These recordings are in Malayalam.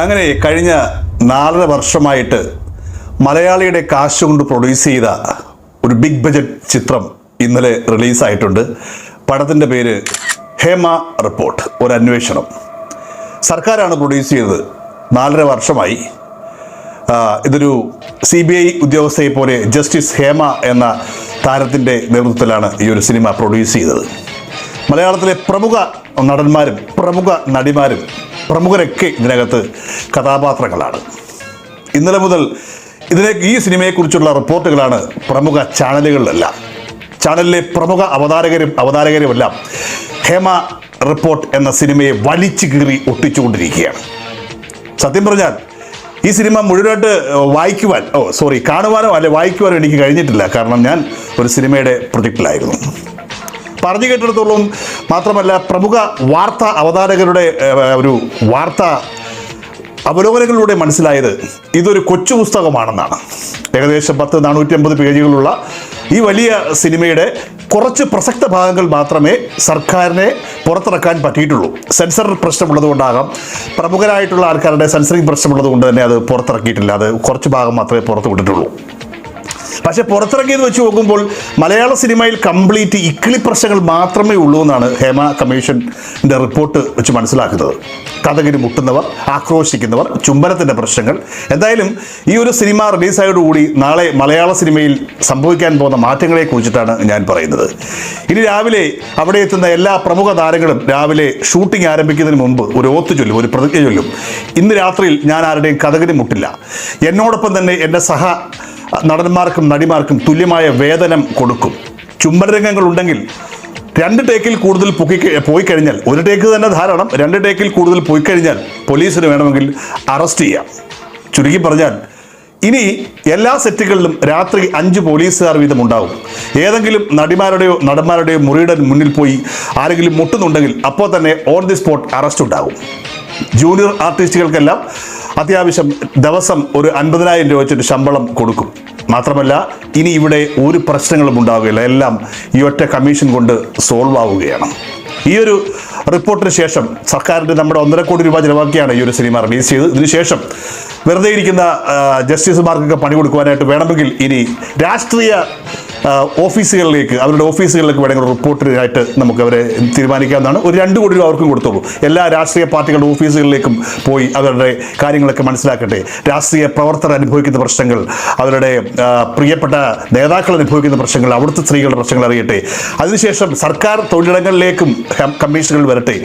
അങ്ങനെ കഴിഞ്ഞ നാലര വർഷമായിട്ട് മലയാളിയുടെ കാശ് കൊണ്ട് പ്രൊഡ്യൂസ് ചെയ്ത ഒരു ബിഗ് ബജറ്റ് ചിത്രം ഇന്നലെ റിലീസായിട്ടുണ്ട് പടത്തിന്റെ പേര് ഹേമ റിപ്പോർട്ട്. ഒരു അന്വേഷണം. സർക്കാരാണ് പ്രൊഡ്യൂസ് ചെയ്തത്. നാലര വർഷമായി. ഇതൊരു സി ബി ഐ ഉദ്യോഗസ്ഥയെ പോലെ ജസ്റ്റിസ് ഹേമ എന്ന താരത്തിന്റെ നേതൃത്വത്തിലാണ് ഈ ഒരു സിനിമ പ്രൊഡ്യൂസ് ചെയ്തത്. മലയാളത്തിലെ പ്രമുഖ നടന്മാരും പ്രമുഖ നടിമാരും പ്രമുഖരൊക്കെ ഇതിനകത്ത് കഥാപാത്രങ്ങളാണ്. ഇന്നലെ മുതൽ ഇതിനെ ഈ സിനിമയെക്കുറിച്ചുള്ള റിപ്പോർട്ടുകളാണ് പ്രമുഖ ചാനലുകളിലെല്ലാം ചാനലിലെ പ്രമുഖ അവതാരകരും അവതാരകരുമെല്ലാം ഹേമ റിപ്പോർട്ട് എന്ന സിനിമയെ വലിച്ചു കീറി ഒട്ടിച്ചുകൊണ്ടിരിക്കുകയാണ്. സത്യം പറഞ്ഞാൽ ഈ സിനിമ മുഴുവനായിട്ട് വായിക്കുവാൻ ഓ സോറി കാണുവാനോ അല്ലെ വായിക്കുവാനോ എനിക്ക് കഴിഞ്ഞിട്ടില്ല. കാരണം ഞാൻ ഒരു സിനിമയുടെ പ്രൊജക്റ്റിലായിരുന്നു. പറഞ്ഞു കേട്ടിടത്തോളം മാത്രമല്ല പ്രമുഖ വാർത്താ അവതാരകരുടെ ഒരു വാർത്ത അവലോകനങ്ങളിലൂടെ മനസ്സിലായത് ഇതൊരു കൊച്ചു പുസ്തകമാണെന്നാണ്. ഏകദേശം പത്ത് നാനൂറ്റി അമ്പത് പേജുകളുള്ള ഈ വലിയ സിനിമയുടെ കുറച്ച് പ്രസക്ത ഭാഗങ്ങൾ മാത്രമേ സർക്കാരിനെ പുറത്തിറക്കാൻ പറ്റിയിട്ടുള്ളൂ. സെൻസർ പ്രശ്നമുള്ളതുകൊണ്ടാകാം. പ്രമുഖരായിട്ടുള്ള ആൾക്കാരുടെ സെൻസറിങ് പ്രശ്നമുള്ളത് കൊണ്ട് തന്നെ അത് പുറത്തിറക്കിയിട്ടില്ല. അത് കുറച്ച് ഭാഗം മാത്രമേ പുറത്തു വിട്ടിട്ടുള്ളൂ പക്ഷെ പുറത്തിറക്കിയത് വെച്ച് നോക്കുമ്പോൾ മലയാള സിനിമയിൽ കംപ്ലീറ്റ് ഇക്കിളി പ്രശ്നങ്ങൾ മാത്രമേ ഉള്ളൂ എന്നാണ് ഹേമ കമ്മീഷന്റെ റിപ്പോർട്ട് വെച്ച് മനസ്സിലാക്കുന്നത്. കഥകിന് മുട്ടുന്നവർ ആക്രോശിക്കുന്നവർ ചുംബനത്തിന്റെ പ്രശ്നങ്ങൾ. എന്തായാലും ഈ ഒരു സിനിമ റിലീസായോടുകൂടി നാളെ മലയാള സിനിമയിൽ സംഭവിക്കാൻ പോകുന്ന മാറ്റങ്ങളെ കുറിച്ചിട്ടാണ് ഞാൻ പറയുന്നത്. ഇനി രാവിലെ അവിടെ എത്തുന്ന എല്ലാ പ്രമുഖ താരങ്ങളും രാവിലെ ഷൂട്ടിംഗ് ആരംഭിക്കുന്നതിന് മുമ്പ് ഒരു ഓത്ത് ചൊല്ലും ഒരു പ്രതിജ്ഞ ചൊല്ലും. ഇന്ന് രാത്രിയിൽ ഞാൻ ആരുടെയും കഥകിന് മുട്ടില്ല. എന്നോടൊപ്പം തന്നെ എന്റെ സഹ നടന്മാർക്കും നടിമാർക്കും തുല്യമായ വേതനം കൊടുക്കും. ചുംബനരംഗങ്ങൾ ഉണ്ടെങ്കിൽ രണ്ട് ടേക്കിൽ കൂടുതൽ പൊക്കി പോയി കഴിഞ്ഞാൽ ഒരു ടേക്ക് തന്നെ ധാരാളം രണ്ട് ടേക്കിൽ കൂടുതൽ പോയി കഴിഞ്ഞാൽ പോലീസിന് വേണമെങ്കിൽ അറസ്റ്റ് ചെയ്യാം. ചുരുക്കി പറഞ്ഞാൽ ഇനി എല്ലാ സെറ്റുകളിലും രാത്രി അഞ്ച് പോലീസുകാർ വീതം ഉണ്ടാവും ഏതെങ്കിലും നടിമാരുടെയോ നടന്മാരുടെയോ മുറിയുടെ മുന്നിൽ പോയി ആരെങ്കിലും മുട്ടുന്നുണ്ടെങ്കിൽ അപ്പോൾ തന്നെ ഓൺ ദി സ്പോട്ട് അറസ്റ്റ് ഉണ്ടാകും. ജൂനിയർ ആർട്ടിസ്റ്റുകൾക്കെല്ലാം അത്യാവശ്യം ദിവസം ഒരു അൻപതിനായിരം രൂപ വെച്ചൊരു ശമ്പളം കൊടുക്കും. മാത്രമല്ല ഇനി ഇവിടെ ഒരു പ്രശ്നങ്ങളും ഉണ്ടാവുകയില്ല. എല്ലാം ഈ ഒറ്റ കമ്മീഷൻ കൊണ്ട് സോൾവ് ആവുകയാണ്. ഈ ഒരു റിപ്പോർട്ടിന് ശേഷം സർക്കാരിന്റെ നമ്മുടെ ഒന്നര കോടി രൂപ ചിലവാക്കിയാണ് ഈ ഒരു സിനിമ റിലീസ് ചെയ്തത്. ഇതിനുശേഷം വെറുതെ ഇരിക്കുന്ന ജസ്റ്റിസുമാർക്കൊക്കെ പണി കൊടുക്കുവാനായിട്ട് വേണമെങ്കിൽ ഇനി രാഷ്ട്രീയ ഓഫീസുകളിലേക്ക് അവരുടെ ഓഫീസുകളിലേക്ക് വേണമെങ്കിൽ റിപ്പോർട്ടറായിട്ട് നമുക്ക് അവരെ തീരുമാനിക്കാവുന്നതാണ്. ഒരു രണ്ട് കോടി രൂപ അവർക്കും കൊടുത്തോളൂ. എല്ലാ രാഷ്ട്രീയ പാർട്ടികളുടെ ഓഫീസുകളിലേക്കും പോയി അവരുടെ കാര്യങ്ങളൊക്കെ മനസ്സിലാക്കട്ടെ. രാഷ്ട്രീയ പ്രവർത്തകർ അനുഭവിക്കുന്ന പ്രശ്നങ്ങൾ അവരുടെ പ്രിയപ്പെട്ട നേതാക്കൾ അനുഭവിക്കുന്ന പ്രശ്നങ്ങൾ അവിടുത്തെ സ്ത്രീകളുടെ പ്രശ്നങ്ങൾ അറിയട്ടെ. അതിനുശേഷം സർക്കാർ തൊഴിലിടങ്ങളിലേക്കും കമ്മീഷനുകൾ വരട്ടെ.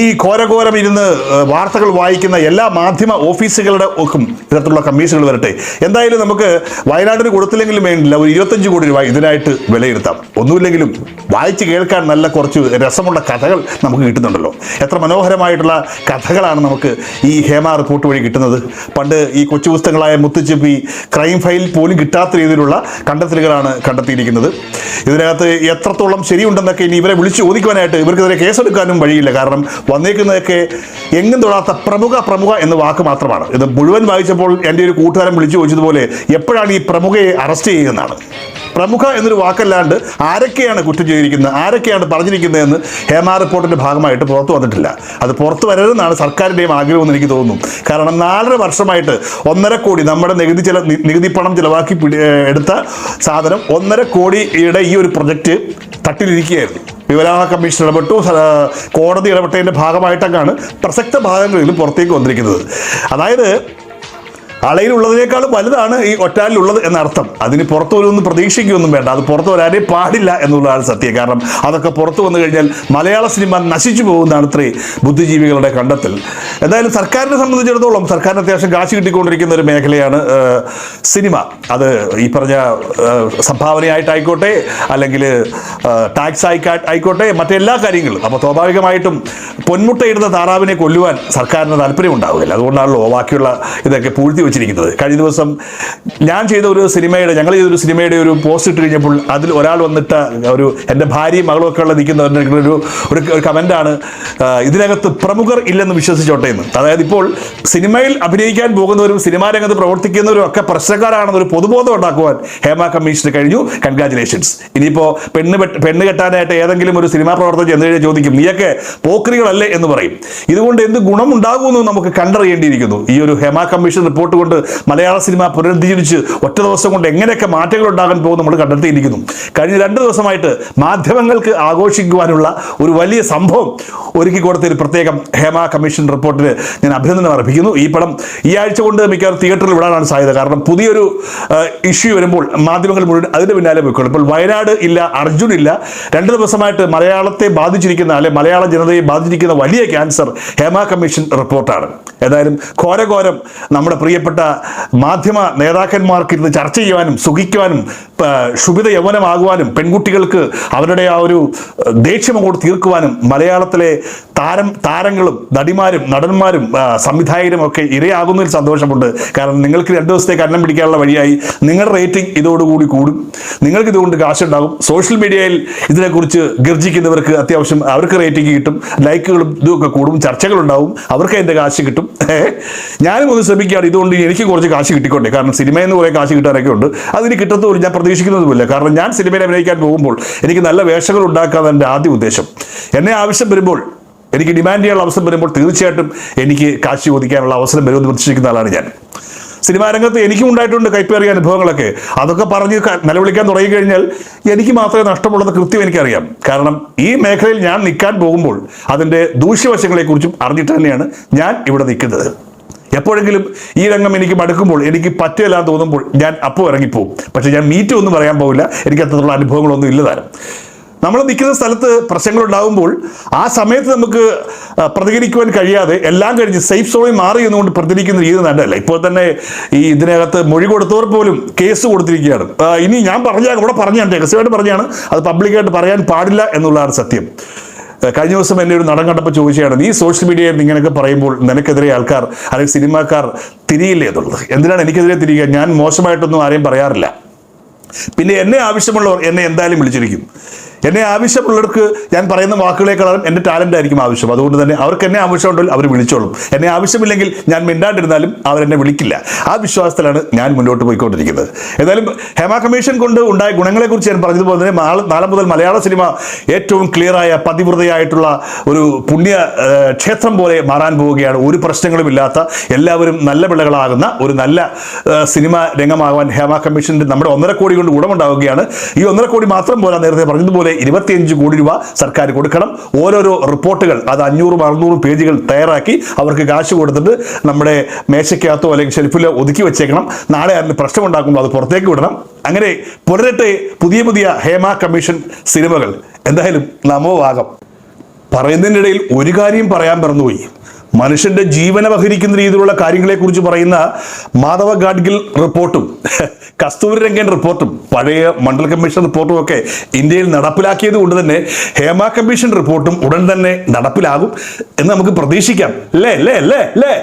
ഈ ഘോരഘോരം ഇരുന്ന് വാർത്തകൾ വായിക്കുന്ന എല്ലാ മാധ്യമ ഓഫീസുകളുടെ ഒക്കും ഇത്തരത്തിലുള്ള കമ്മീഷനുകൾ വരട്ടെ. എന്തായാലും നമുക്ക് വയനാടിന് കൊടുത്തില്ലെങ്കിലും വേണ്ടില്ല ഒരു ഇരുപത്തഞ്ച് കോടി രൂപ ഇതിനായിട്ട് വിലയിരുത്താം. ഒന്നുമില്ലെങ്കിലും വായിച്ച് കേൾക്കാൻ നല്ല കുറച്ച് രസമുള്ള കഥകൾ നമുക്ക് കിട്ടുന്നുണ്ടല്ലോ. എത്ര മനോഹരമായിട്ടുള്ള കഥകളാണ് നമുക്ക് ഈ ഹേമ റിപ്പോർട്ട് വഴി കിട്ടുന്നത്. പണ്ട് ഈ കൊച്ചു പുസ്തകങ്ങളായ മുത്തുച്ചിപ്പി ക്രൈം ഫയൽ പോലും കിട്ടാത്ത രീതിയിലുള്ള കണ്ടെത്തലുകളാണ് കണ്ടെത്തിയിരിക്കുന്നത്. ഇതിനകത്ത് എത്രത്തോളം ശരിയുണ്ടെന്നൊക്കെ ഇനി ഇവരെ വിളിച്ച് ചോദിക്കുവാനായിട്ട് ഇവർക്കെതിരെ കേസെടുക്കാനും വഴിയില്ല. കാരണം വന്നേക്കുന്നതൊക്കെ എങ്ങും തൊടാത്ത പ്രമുഖ പ്രമുഖ എന്ന വാക്ക് മാത്രമാണ്. ഇത് മുഴുവൻ വായിച്ചപ്പോൾ എന്റെ ഒരു കൂട്ടുകാരൻ വിളിച്ചു ചോദിച്ചതുപോലെ എപ്പോഴാണ് ഈ പ്രമുഖയെ അറസ്റ്റ് ചെയ്യുന്നതാണ്? പ്രമുഖ എന്നൊരു വാക്കല്ലാണ്ട് ആരൊക്കെയാണ് കുറ്റം ചെയ്തിരിക്കുന്നത്? ആരൊക്കെയാണ് പറഞ്ഞിരിക്കുന്നതെന്ന് ഹേമ റിപ്പോർട്ടിന്റെ ഭാഗമായിട്ട് പുറത്തു വന്നിട്ടില്ല. അത് പുറത്തു വരരുതെന്നാണ് സർക്കാരിന്റെയും ആഗ്രഹമെന്ന് എനിക്ക് തോന്നുന്നു. കാരണം നാലര വർഷമായിട്ട് ഒന്നര കോടി നമ്മുടെ നികുതി ചില നികുതി പണം ചിലവാക്കി എടുത്ത സാധനം ഒന്നര കോടിയുടെ ഈ ഒരു പ്രൊജക്റ്റ് തട്ടിലിരിക്കുകയായിരുന്നു. വിവരാവകാശ കമ്മീഷൻ ഇടപെട്ടു. കോടതി ഇടപെട്ടതിന്റെ ഭാഗമായിട്ടൊക്കെയാണ് പ്രസക്ത ഭാഗങ്ങളിൽ പുറത്തേക്ക് വന്നിരിക്കുന്നത്. അതായത് അളയിലുള്ളതിനേക്കാളും വലുതാണ് ഈ ഒറ്റാലിലുള്ളത് എന്നർത്ഥം. അതിന് പുറത്തു വരുമെന്ന് പ്രതീക്ഷിക്കുകയൊന്നും വേണ്ട. അത് പുറത്തു വരാനേ പാടില്ല എന്നുള്ളതാണ് സത്യം. കാരണം അതൊക്കെ പുറത്തു വന്നു കഴിഞ്ഞാൽ മലയാള സിനിമ നശിച്ചു പോകുന്നതാണ് ഇത്രയും ബുദ്ധിജീവികളുടെ കണ്ടെത്തൽ. എന്തായാലും സർക്കാരിനെ സംബന്ധിച്ചിടത്തോളം സർക്കാരിന് അത്യാവശ്യം കാശ് കിട്ടിക്കൊണ്ടിരിക്കുന്ന ഒരു മേഖലയാണ് സിനിമ. അത് ഈ പറഞ്ഞ സംഭാവനയായിട്ടായിക്കോട്ടെ അല്ലെങ്കിൽ ടാക്സ് ആയി ആയിക്കോട്ടെ മറ്റെല്ലാ കാര്യങ്ങളും. അപ്പോൾ സ്വാഭാവികമായിട്ടും പൊന്മുട്ടയിടുന്ന താറാവിനെ കൊല്ലുവാൻ സർക്കാരിന് താല്പര്യം ഉണ്ടാവുകയില്ല അതുകൊണ്ടാണല്ലോ ബാക്കിയുള്ള ഇതൊക്കെ പൂഴ്ത്തി വെച്ചിരിക്കുന്നത്. കഴിഞ്ഞ ദിവസം ഞാൻ ചെയ്ത ഒരു സിനിമയുടെ ഞങ്ങൾ ചെയ്ത ഒരു സിനിമയുടെ ഒരു പോസ്റ്റ് ഇട്ട് കഴിഞ്ഞപ്പോൾ അതിൽ ഒരാൾ വന്നിട്ട് ഒരു എന്റെ ഭാര്യയും മകളും ഒക്കെ ഉള്ള നിൽക്കുന്ന ഒരു ഒരു ഒരു കമന്റാണ് ഇതിനകത്ത് പ്രമുഖർ ഇല്ലെന്ന് വിശ്വസിച്ചോട്ടെ എന്ന്. അതായത് ഇപ്പോൾ സിനിമയിൽ അഭിനയിക്കാൻ പോകുന്നവരും സിനിമാ രംഗത്ത് പ്രവർത്തിക്കുന്നവരും ഒക്കെ പ്രശ്നക്കാരാണെന്നൊരു പൊതുബോധം ഉണ്ടാക്കുവാൻ ഹേമ കമ്മീഷന് കഴിഞ്ഞു. കൺഗ്രാറ്റുലേഷൻസ് ഇനിയിപ്പോൾ പെണ്ണ് പെണ്ണ് കെട്ടാനായിട്ട് ഏതെങ്കിലും ഒരു സിനിമാ പ്രവർത്തകർ ചെന്ന് കഴിഞ്ഞാൽ ചോദിക്കും നീയൊക്കെ പോക്രികളല്ലേ? എന്ന് പറയും. ഇതുകൊണ്ട് എന്ത് ഗുണമുണ്ടാകുമെന്ന് നമുക്ക് കണ്ടറിയേണ്ടിയിരിക്കുന്നു. ഈ ഒരു ഹേമ കമ്മീഷൻ റിപ്പോർട്ട് കൊണ്ട് മലയാള സിനിമ പുനരുദ്ധീകരിച്ച് ഒറ്റ ദിവസം കൊണ്ട് എങ്ങനെയൊക്കെ മാറ്റങ്ങൾ ഉണ്ടാകാൻ പോകും നമ്മൾ കണ്ടെത്തിയിരിക്കുന്നു. കഴിഞ്ഞ രണ്ട് ദിവസമായിട്ട് മാധ്യമങ്ങൾക്ക് ആഘോഷിക്കുവാനുള്ള ഒരു വലിയ സംഭവം ഒരുക്കി കൊടുത്ത ഒരു പ്രത്യേകം ഹേമ കമ്മീഷൻ റിപ്പോർട്ടിന് ഞാൻ അഭിനന്ദനം അർപ്പിക്കുന്നു. ഈ പടം ഈ ആഴ്ച കൊണ്ട് മിക്കവാറും തിയേറ്ററിൽ വിടാനാണ് സാധ്യത. കാരണം പുതിയൊരു ഇഷ്യൂ വരുമ്പോൾ മാധ്യമങ്ങൾ മുഴുവൻ അതിന്റെ പിന്നാലെ പോയിക്കോളും. ഇപ്പോൾ വയനാട് ഇല്ല അർജുൻ ഇല്ല. രണ്ട് ദിവസമായിട്ട് മലയാളത്തെ ബാധിച്ചിരിക്കുന്ന അല്ലെ മലയാള ജനതയെ ബാധിച്ചിരിക്കുന്ന വലിയ ക്യാൻസർ ഹേമ കമ്മീഷൻ റിപ്പോർട്ടാണ്. ഏതായാലും ഘോരഘോരം നമ്മുടെ പ്രിയപ്പെട്ട മാധ്യമ നേതാക്കന്മാർക്ക് ഇരുന്ന് ചർച്ച ചെയ്യുവാനും സുഖിക്കുവാനും ശുഭിത യൗവനമാകുവാനും പെൺകുട്ടികൾക്ക് അവരുടെ ആ ഒരു ദേഷ്യം അങ്ങോട്ട് തീർക്കുവാനും മലയാളത്തിലെ താരം താരങ്ങളും നടിമാരും നടന്മാരും സംവിധായകരും ഒക്കെ ഇരയാകുന്നതിൽ സന്തോഷമുണ്ട്. കാരണം നിങ്ങൾക്ക് രണ്ട് ദിവസത്തേക്ക് അന്നം പിടിക്കാനുള്ള വഴിയായി നിങ്ങളുടെ റേറ്റിംഗ് ഇതോടുകൂടി കൂടും. നിങ്ങൾക്ക് ഇതുകൊണ്ട് കാശുണ്ടാകും. സോഷ്യൽ മീഡിയയിൽ ഇതിനെക്കുറിച്ച് ഗർജിക്കുന്നവർക്ക് അത്യാവശ്യം അവർക്ക് റേറ്റിംഗ് കിട്ടും ലൈക്കുകളും ഇതുമൊക്കെ കൂടും ചർച്ചകളുണ്ടാവും അവർക്ക് അതിന്റെ കാശ് കിട്ടും? ഞാനും ഒന്ന് ശ്രമിക്കുകയാണ്. ഇതുകൊണ്ട് എനിക്ക് കുറച്ച് കാശ് കിട്ടിക്കൊണ്ടേ കാരണം സിനിമയിൽ നിന്ന് കുറേ കാശ് കിട്ടാനൊക്കെ ഉണ്ട്. അതിന് കിട്ടത്തുമില്ല. ഞാൻ പ്രതീക്ഷിക്കുന്നതുമില്ല. കാരണം ഞാൻ സിനിമയിൽ അഭിനയിക്കാൻ പോകുമ്പോൾ എനിക്ക് നല്ല വേഷങ്ങൾ ഉണ്ടാക്കാതെ എന്റെ ആദ്യ ഉദ്ദേശം. എന്നെ ആവശ്യം വരുമ്പോൾ എനിക്ക് ഡിമാൻഡ് ചെയ്യാനുള്ള അവസരം വരുമ്പോൾ തീർച്ചയായിട്ടും എനിക്ക് കാശ് ചോദിക്കാനുള്ള അവസരം വരുമെന്ന് പ്രതീക്ഷിക്കുന്ന ആളാണ് ഞാൻ. സിനിമാ രംഗത്ത് എനിക്കും ഉണ്ടായിട്ടുണ്ട് കൈപ്പേറിയ അനുഭവങ്ങളൊക്കെ. അതൊക്കെ പറഞ്ഞ് നിലവിളിക്കാൻ തുടങ്ങി കഴിഞ്ഞാൽ എനിക്ക് മാത്രമേ നഷ്ടമുള്ളത് കൃത്യം എനിക്കറിയാം. കാരണം ഈ മേഖലയിൽ ഞാൻ നിൽക്കാൻ പോകുമ്പോൾ അതിന്റെ ദൂഷ്യവശങ്ങളെക്കുറിച്ചും അറിഞ്ഞിട്ട് തന്നെയാണ് ഞാൻ ഇവിടെ നിൽക്കുന്നത്. എപ്പോഴെങ്കിലും ഈ രംഗം എനിക്ക് മടുക്കുമ്പോൾ എനിക്ക് പറ്റില്ല തോന്നുമ്പോൾ ഞാൻ അപ്പോൾ ഇറങ്ങിപ്പോവും. പക്ഷേ ഞാൻ മീറ്റ് ഒന്നും പറയാൻ പോകില്ല എനിക്ക് അത്തരത്തിലുള്ള അനുഭവങ്ങളൊന്നും ഇല്ല താരം. നമ്മൾ നിൽക്കുന്ന സ്ഥലത്ത് പ്രശ്നങ്ങളുണ്ടാകുമ്പോൾ ആ സമയത്ത് നമുക്ക് പ്രതികരിക്കുവാൻ കഴിയാതെ എല്ലാം കഴിഞ്ഞ് സേഫ് സോണിൽ മാറി എന്നുകൊണ്ട് പ്രതികരിക്കുന്ന രീതി നല്ലതല്ല ഇപ്പോൾ തന്നെ ഈ ഇതിനകത്ത് മൊഴി കൊടുത്തവർ പോലും കേസ് കൊടുത്തിരിക്കുകയാണ്. ഇനി ഞാൻ പറഞ്ഞ ഇവിടെ പറഞ്ഞാണ് രഹസ്യമായിട്ട് പറഞ്ഞാണ്. അത് പബ്ലിക്കായിട്ട് പറയാൻ പാടില്ല എന്നുള്ളതാണ് സത്യം. കഴിഞ്ഞ ദിവസം എന്നെ ഒരു നടൻ കണ്ടപ്പോൾ ചോദിച്ചാണ് നീ സോഷ്യൽ മീഡിയയിൽ ഇങ്ങനെയൊക്കെ പറയുമ്പോൾ നിനക്കെതിരെ ആൾക്കാർ അല്ലെങ്കിൽ സിനിമാക്കാർ തിരിയില്ലേ എന്നുള്ളത്? എന്തിനാണ് എനിക്കെതിരെ തിരിയുക? ഞാൻ മോശമായിട്ടൊന്നും ആരെയും പറയാറില്ല. പിന്നെ എന്നെ ആവശ്യമുള്ളവർ എന്നെ എന്തായാലും വിളിച്ചിരിക്കും. എന്നെ ആവശ്യമുള്ളവർക്ക് ഞാൻ പറയുന്ന വാക്കുകളേക്കാളും എന്റെ ടാലന്റ് ആയിരിക്കും ആവശ്യം. അതുകൊണ്ട് തന്നെ അവർക്ക് എന്നെ ആവശ്യമുണ്ടെങ്കിൽ അവർ വിളിച്ചോളും. എന്നെ ആവശ്യമില്ലെങ്കിൽ ഞാൻ മിണ്ടാണ്ടിരുന്നാലും അവരെന്നെ വിളിക്കില്ല. ആ വിശ്വാസത്തിലാണ് ഞാൻ മുന്നോട്ട് പോയിക്കൊണ്ടിരിക്കുന്നത്. ഏതായാലും ഹേമ കമ്മീഷൻ കൊണ്ട് ഉണ്ടായ ഗുണങ്ങളെക്കുറിച്ച് ഞാൻ പറഞ്ഞതുപോലെ തന്നെ നാളെ മുതൽ മലയാള സിനിമ ഏറ്റവും ക്ലിയറായ പതിവ്രതയായിട്ടുള്ള ഒരു പുണ്യ ക്ഷേത്രം പോലെ മാറാൻ പോവുകയാണ്. ഒരു പ്രശ്നങ്ങളും ഇല്ലാത്ത എല്ലാവരും നല്ല പിള്ളകളാകുന്ന ഒരു നല്ല സിനിമ രംഗമാകാൻ ഹേമ കമ്മീഷന്റെ നമ്മുടെ ഒന്നര കോടി കൊണ്ട് ഗുണമുണ്ടാവുകയാണ് ഈ ഒന്നര കോടി മാത്രം പോരാ നേരത്തെ പറഞ്ഞതുപോലെ ഇരുപത്തിയഞ്ച് കോടി രൂപ സർക്കാർ കൊടുക്കണം. ഓരോരോ റിപ്പോർട്ടുകൾ അത് അഞ്ഞൂറും അറുന്നൂറും പേജുകൾ തയ്യാറാക്കി അവർക്ക് കാശ് കൊടുത്തിട്ട് നമ്മുടെ മേശയ്ക്കകത്തോ അല്ലെങ്കിൽ ഷെൽഫിലോ ഒതുക്കി വെച്ചേക്കണം. നാളെ അതിന് പ്രശ്നമുണ്ടാക്കുമ്പോൾ അത് പുറത്തേക്ക് വിടണം. അങ്ങനെ പുലരട്ടെ പുതിയ പുതിയ ഹേമ കമ്മീഷൻ സിനിമകൾ. എന്തായാലും നമോ ഭാഗം പറയുന്നതിനിടയിൽ ഒരു കാര്യം പറയാൻ മറന്നുപോയി. മനുഷ്യന്റെ ജീവന വഹിക്കുന്ന രീതിയിലുള്ള കാര്യങ്ങളെക്കുറിച്ച് പറയുന്ന മാധവ ഗാഡ്ഗിൽ റിപ്പോർട്ടും കസ്തൂരി രംഗൻ റിപ്പോർട്ടും പഴയ മണ്ഡൽ കമ്മീഷൻ റിപ്പോർട്ടും ഒക്കെ ഇന്ത്യയിൽ നടപ്പിലാക്കിയത് കൊണ്ട് തന്നെ ഹേമ കമ്മീഷൻ റിപ്പോർട്ടും ഉടൻ തന്നെ നടപ്പിലാകും എന്ന് നമുക്ക് പ്രതീക്ഷിക്കാം. അല്ലേ? അല്ലേ? അല്ലേ? അല്ലേ?